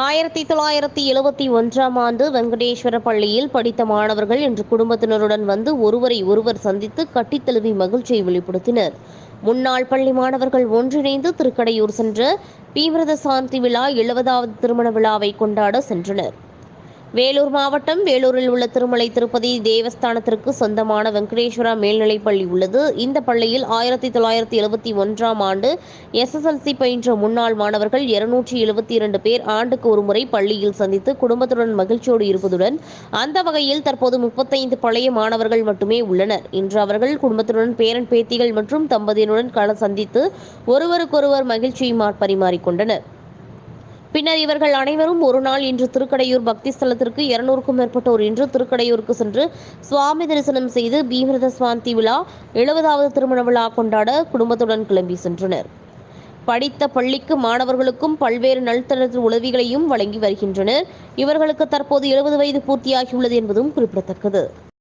ஆயிரத்தி தொள்ளாயிரத்தி எழுபத்தி ஒன்றாம் ஆண்டு வெங்கடேஸ்வர பள்ளியில் படித்த மாணவர்கள் இன்று குடும்பத்தினருடன் வந்து ஒருவரை ஒருவர் சந்தித்து கட்டித்தழுவி மகிழ்ச்சியை வெளிப்படுத்தினர். முன்னாள் பள்ளி மாணவர்கள் ஒன்றிணைந்து திருக்கடையூர் சென்ற பீவிரத சாந்தி விழா எழுபதாவது திருமண விழாவை கொண்டாட சென்றனர். வேலூர் மாவட்டம் வேலூரில் உள்ள திருமலை திருப்பதி தேவஸ்தானத்திற்கு சொந்தமான வெங்கடேஸ்வரா மேல்நிலைப் பள்ளி உள்ளது. இந்த பள்ளியில் ஆயிரத்தி தொள்ளாயிரத்தி எழுபத்தி ஒன்றாம் ஆண்டு எஸ்எஸ்எல்சி பயின்ற முன்னாள் மாணவர்கள் இருநூற்றி எழுபத்தி இரண்டு பேர் ஆண்டுக்கு ஒருமுறை பள்ளியில் சந்தித்து குடும்பத்துடன் மகிழ்ச்சியோடு இருப்பதுடன் அந்த வகையில் தற்போது முப்பத்தைந்து பழைய மாணவர்கள் மட்டுமே உள்ளனர். இன்று அவர்கள் குடும்பத்துடன் பேரன் பேத்திகள் மற்றும் தம்பதியனுடன் கள சந்தித்து ஒருவருக்கொருவர் மகிழ்ச்சியை மா- பரிமாறிக்கொண்டனர். பின்னர் இவர்கள் அனைவரும் ஒரு நாள் இன்று திருக்கடையூர் பக்தி ஸ்தலத்திற்கு இருநூறுக்கும் மேற்பட்டோர் இன்று திருக்கடையூருக்கு சென்று சுவாமி தரிசனம் செய்து பீமிரத சுவாந்தி விழா எழுபதாவது திருமண விழா கொண்டாட குடும்பத்துடன் கிளம்பி சென்றனர். படித்த பள்ளிக்கு மாணவர்களுக்கும் பல்வேறு நல்தர உதவிகளையும் வழங்கி வருகின்றனர். இவர்களுக்கு தற்போது எழுபது வயது பூர்த்தியாகியுள்ளது என்பதும் குறிப்பிடத்தக்கது.